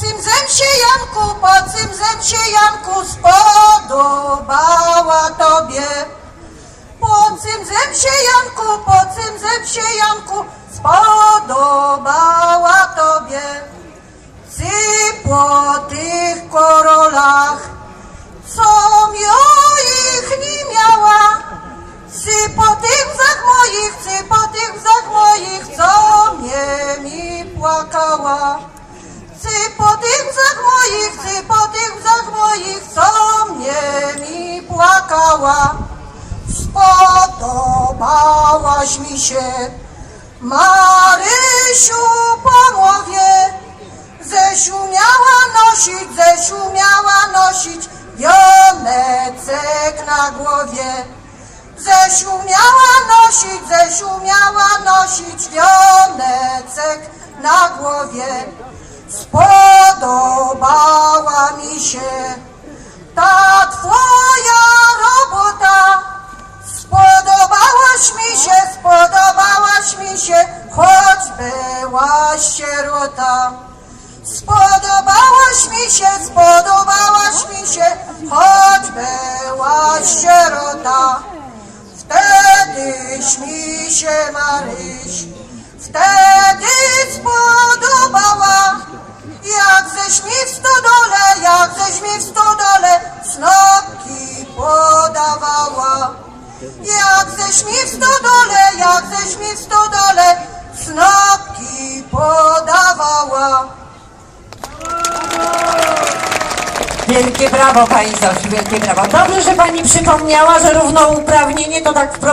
cymzem się Janku, po cymzem się Janku spodobała tobie. Po cymzem się Janku, po cymzem się Janku spodobała tobie. Ty po tych korolach, co ich nie miała, Ty po tych wzach moich, po tych wzach moich, co mnie mi płakała. Tych wzach moich, ty po tych wzach moich, co mnie mi płakała. Spodobałaś mi się, Marysiu Pawłowie. Zesiu miała nosić, Zesiu miała nosić Jonecek na głowie. Zesiu miała nosić, Zesiu miała nosić Jonecek na głowie. Mi się ta twoja robota. Spodobałaś mi się, spodobałaś mi się, choć byłaś sierota. Spodobałaś mi się, spodobałaś mi się, choć byłaś sierota. Wtedyś mi się Maryś, wtedy spodobała. Jak ześ mi w stodole, jak ześ mi w stodole, snopki podawała. Wielkie brawo Pani Zosiu, wielkie brawo. Dobrze, że Pani przypomniała, że równouprawnienie to tak wprowadza.